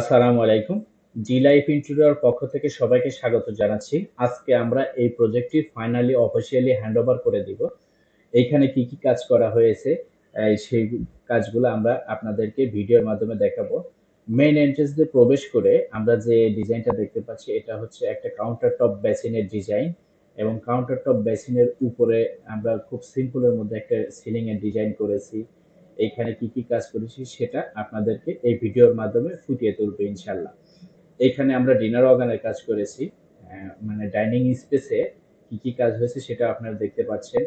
আসসালামু আলাইকুম। জি life interior পক্ষ থেকে সবাইকে স্বাগত জানাচ্ছি। আজকে আমরা এই প্রজেক্টটি ফাইনালি অফিসিয়ালি হ্যান্ডওভার করে দিব। এইখানে কি কি কাজ করা হয়েছে সেই কাজগুলো আমরা আপনাদেরকে ভিডিওর মাধ্যমে দেখাবো। মেইন এন্ট্রেন্স দিয়ে প্রবেশ করে আমরা যে ডিজাইনটা দেখতে পাচ্ছি, এটা হচ্ছে একটা কাউন্টার টপ বেসিনের ডিজাইন এবং কাউন্টার টপ বেসিনের উপরে আমরা খুব সিম্পলের মধ্যে একটা সিলিং এর ডিজাইন করেছি। এইখানে কি কি কাজ করেছি সেটা আপনাদেরকে এই ভিডিওর মাধ্যমে ফুটিয়ে তুলবো ইনশাল্লাহ এইখানে আমরা ডিনার অর্গানের কাজ করেছি। মানে ডাইনিং স্পেসে কি কি কাজ হয়েছে সেটা আপনারা দেখতে পাচ্ছেন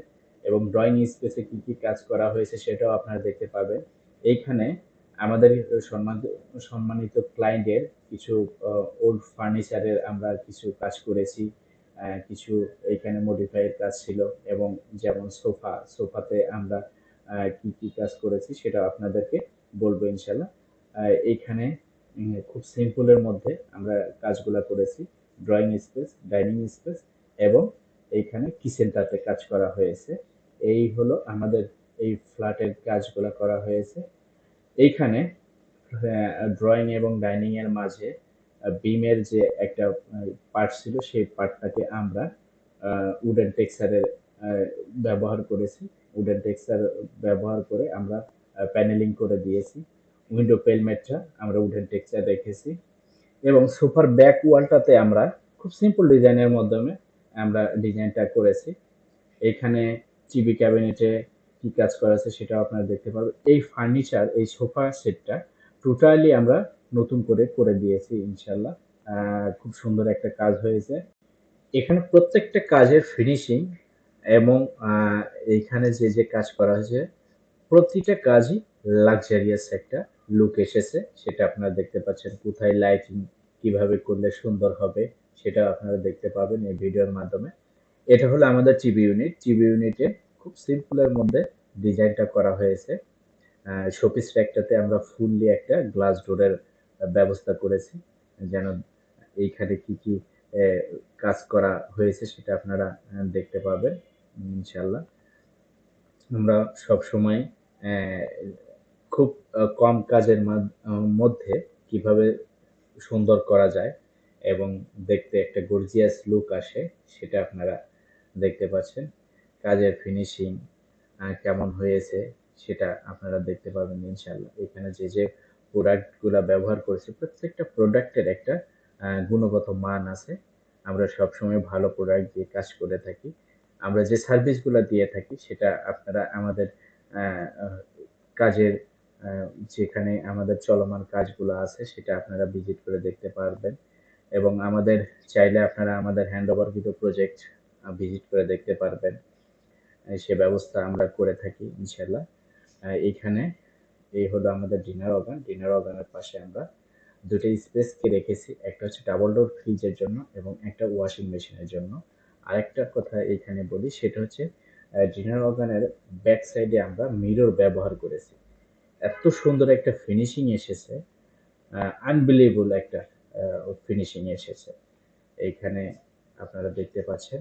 এবং ড্রয়িং স্পেসে কি কি কাজ করা হয়েছে সেটাও আপনারা দেখতে পাবেন। এইখানে আমাদের সম্মান, সম্মানিত ক্লায়েন্টের কিছু ওল্ড ফার্নিচারের আমরা কিছু কাজ করেছি। কিছু এইখানে মডিফাইয়ের কাজ ছিল এবং যেমন সোফা, সোফাতে আমরা কি কি কাজ করেছি সেটা আপনাদেরকে বলব ইনশাল্লাহ এইখানে খুব সিম্পলের মধ্যে আমরা কাজগুলো করেছি ড্রয়িং স্পেস ডাইনিং স্পেস এবং এইখানে কিচেনটাতে কাজ করা হয়েছে। এই হলো আমাদের এই ফ্ল্যাটের কাজগুলো করা হয়েছে। এইখানে ড্রয়িং এবং ডাইনিং এর মাঝে বিমের যে একটা পার্ট ছিল, সেই পার্টটাকে আমরা উডেন টেক্সচারের ব্যবহার করেছি। উডেন টেক্সচার ব্যবহার করে আমরা প্যানেলিং করে দিয়েছি। উইন্ডো পেলমেটটা আমরা উডেন টেক্সচার রেখেছি। এবং সোফার ব্যাক ওয়ালটাতে আমরা খুব সিম্পল ডিজাইনের মাধ্যমে আমরা ডিজাইনটা করেছি। এখানে টিভি ক্যাবিনেটে কি কাজ করা আছে সেটাও আপনারা দেখতে পারবেন। এই ফার্নিচার এই সোফা সেটটা টোটালি আমরা নতুন করে করে দিয়েছি ইনশাল্লাহ খুব সুন্দর একটা কাজ হয়েছে। এখানে প্রত্যেকটা কাজের ফিনিশিং এবং এইখানে যে যে কাজ করা হয়েছে, প্রতিটা কাজই লাক্সারিয়াস একটা লুক এসেছে। সেটা আপনারা দেখতে পাচ্ছেন, কোথায় লাইটিং কীভাবে করলে সুন্দর হবে সেটা আপনারা দেখতে পাবেন এই ভিডিওর মাধ্যমে। এটা হলো আমাদের টিভি ইউনিট টিভি ইউনিটে খুব সিম্পলের মধ্যে ডিজাইনটা করা হয়েছে। শোপিস র্যাকটাতে আমরা ফুললি একটা গ্লাস ডোরের ব্যবস্থা করেছি, যেন এইখানে কি কি কাজ করা হয়েছে সেটা আপনারা দেখতে পাবেন। ইনশাল্লাহ আমরা সব সময় খুব কম কাজের মাধ- মধ্যে কীভাবে সুন্দর করা যায় এবং দেখতে একটা গর্জিয়াস লুক আসে, সেটা আপনারা দেখতে পাচ্ছেন। কাজের ফিনিশিং কেমন হয়েছে, সেটা আপনারা দেখতে পাবেন ইনশাল্লাহ এখানে যে যে প্রোডাক্টগুলো ব্যবহার করেছি, প্রত্যেকটা প্রোডাক্টের একটা গুণগত মান আছে। আমরা সবসময় ভালো প্রোডাক্ট দিয়ে কাজ করে থাকি। আমরা যে সার্ভিসগুলো দিয়ে থাকি সেটা আপনারা আমাদের কাজের যেখানে আমাদের চলমান কাজগুলো আছে সেটা আপনারা ভিজিট করে দেখতে পারবেন। এবং আমাদের চাইলে আপনারা আমাদের হ্যান্ড ওভারকৃত প্রজেক্ট ভিজিট করে দেখতে পারবেন। সে ব্যবস্থা আমরা করে থাকি ইনশাল্লাহ আহ, এইখানে এই হলো আমাদের ডিনার অর্গান ডিনার অর্গানের পাশে আমরা দুটো স্পেসকে রেখেছি। একটা হচ্ছে ডাবল ডোর ফ্রিজের জন্য এবং একটা ওয়াশিং মেশিনের জন্য। আরেকটা কথা এখানে বলি, সেটা হচ্ছে ডিনার অর্গানের ব্যাক সাইডে আমরা মিরর ব্যবহার করেছি। এত সুন্দর একটা ফিনিশিং এসেছে আনবিলিভেবল একটা ফিনিশিং এসেছে। এইখানে আপনারা দেখতে পাচ্ছেন,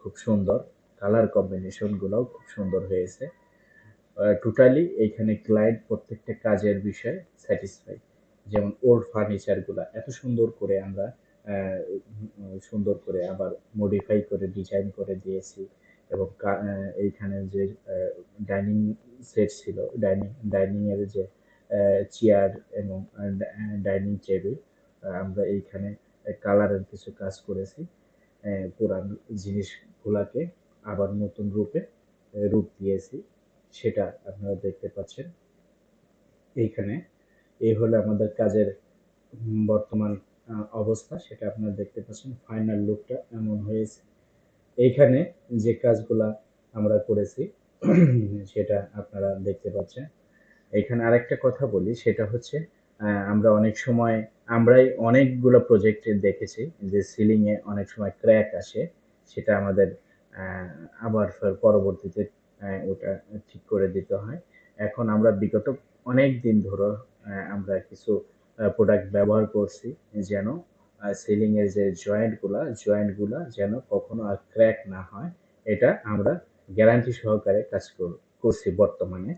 খুব সুন্দর কালার কম্বিনেশনগুলোও খুব সুন্দর হয়েছে। টোটালি এইখানে ক্লায়েন্ট প্রত্যেকটা কাজের বিষয়ে স্যাটিসফাই যেমন ওল্ড ফার্নিচারগুলো এত সুন্দর করে আমরা সুন্দর করে আবার মডিফাই করে ডিজাইন করে দিয়েছি। এবং এইখানে যে ডাইনিং সেট ছিল ডাইনিং ডাইনিং এর যে চেয়ার এবং ডাইনিং টেবিল আমরা এইখানে কালারের কিছু কাজ করেছি। পুরান জিনিসগুলাকে আবার নতুন রূপে রূপ দিয়েছি। সেটা আপনারা দেখতে পাচ্ছেন। এইখানে এই হলো আমাদের কাজের বর্তমান অবস্থা, সেটা আপনারা দেখতে পাচ্ছেন। ফাইনাল লুকটা এমন হয়েছে। এইখানে যে কাজগুলা আমরা করেছি, সেটা আপনারা দেখতে পাচ্ছেন। এখানে আরেকটা কথা বলি, সেটা হচ্ছে আমরা অনেক সময়, আমরাই অনেকগুলো প্রজেক্টে দেখেছি যে সিলিং এ অনেক সময় ক্র্যাক আসে, সেটা আমাদের আবার পরবর্তীতে ওটা ঠিক করে দিতে হয়। এখন আমরা বিগত অনেক দিন ধরে আমরা কিছু প্রোডাক্ট ব্যবহার করছি, যেন সিলিং এর যে জয়েন্টগুলা জয়েন্টগুলা যেন কখনো আর ক্র্যাক না হয়, এটা আমরা গ্যারান্টি সহকারে কাজ কর- করছি বর্তমানে।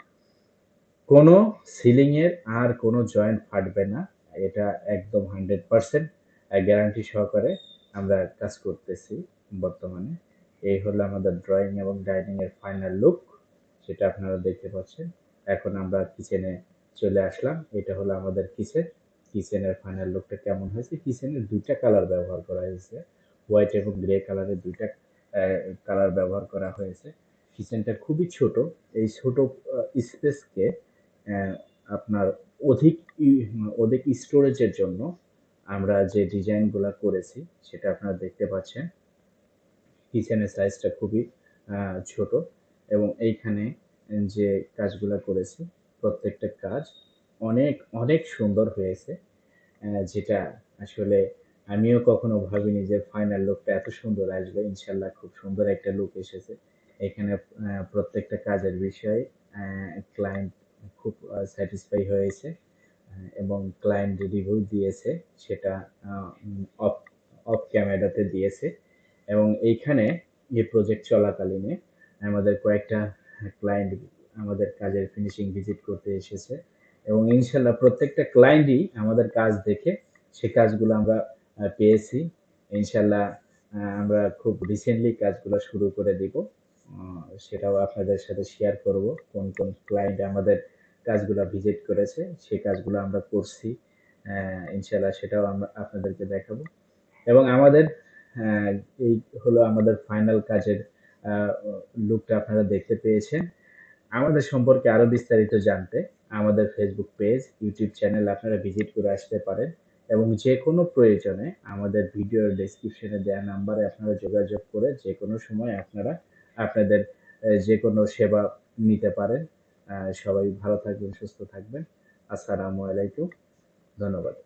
কোনো সিলিং এর আর কোনো জয়েন্ট ফাটবে না, এটা একদম হান্ড্রেড পারসেন্ট গ্যারান্টি সহকারে আমরা কাজ করতেছি বর্তমানে। এই হলো আমাদের ড্রয়িং এবং ডাইনিং এর ফাইনাল লুক সেটা আপনারা দেখতে পাচ্ছেন। এখন আমরা কিচেনে চলে আসলাম, এটা হলো আমাদের কিচেন কিচেনের ফাইনাল লুকটা কেমন হয়েছে? কিচেনের দুইটা কালার ব্যবহার করা হয়েছে। হোয়াইট এবং গ্রে কালারের দুইটা কালার ব্যবহার করা হয়েছে। কিচেনটা খুবই ছোট। এই ছোট স্পেসকে আপনার অধিক অধিক স্টোরেজের জন্য আমরা যে ডিজাইনগুলো করেছি, সেটা আপনারা দেখতে পাচ্ছেন। কিচেনের সাইজটা খুবই ছোট এবং এইখানে যে কাজগুলো করেছি, প্রত্যেকটা কাজ অনেক অনেক সুন্দর হয়েছে যেটা আসলে আমিও কখনো ভাবিনি যে ফাইনাল লুকটা এত সুন্দর আসবে। ইনশাল্লাহ খুব সুন্দর একটা লুক এসেছে। এখানে প্রত্যেকটা কাজের বিষয়ে ক্লায়েন্ট খুব স্যাটিসফাই হয়েছে এবং ক্লায়েন্ট রিভিউ দিয়েছে, সেটা অফ অফ ক্যামেরাতে দিয়েছে। এবং এইখানে এই প্রজেক্ট চলাকালীনে আমাদের কয়েকটা ক্লায়েন্ট আমাদের কাজের ফিনিশিং ভিজিট করতে এসেছে। এবং ইনশাল্লাহ প্রত্যেকটা ক্লায়েন্টই আমাদের কাজ দেখে সে কাজগুলো আমরা পেয়েছি। ইনশাল্লাহ আমরা খুব রিসেন্টলি কাজগুলো শুরু করে দিব। সেটাও আপনাদের সাথে শেয়ার করব। কোন কোন ক্লায়েন্ট আমাদের কাজগুলো ভিজিট করেছে, সে কাজগুলো আমরা করছি। ইনশাল্লাহ সেটাও আমরা আপনাদেরকে দেখাবো। এবং আমাদের এই হলো আমাদের ফাইনাল কাজের লুকটা আপনারা দেখতে পেয়েছেন। আমাদের সম্পর্কে আরও বিস্তারিত জানতে আমাদের ফেসবুক পেজ ইউটিউব চ্যানেল আপনারা ভিজিট করে আসতে পারেন এবং যে কোনো প্রয়োজনে আমাদের ভিডিওর ডেসক্রিপশনে দেওয়া নাম্বারে আপনারা যোগাযোগ করে যে কোনো সময় আপনারা আপনাদের যে কোনো সেবা নিতে পারেন। সবাই ভালো থাকবেন, সুস্থ থাকবেন। আসসালামু আলাইকুম। ধন্যবাদ।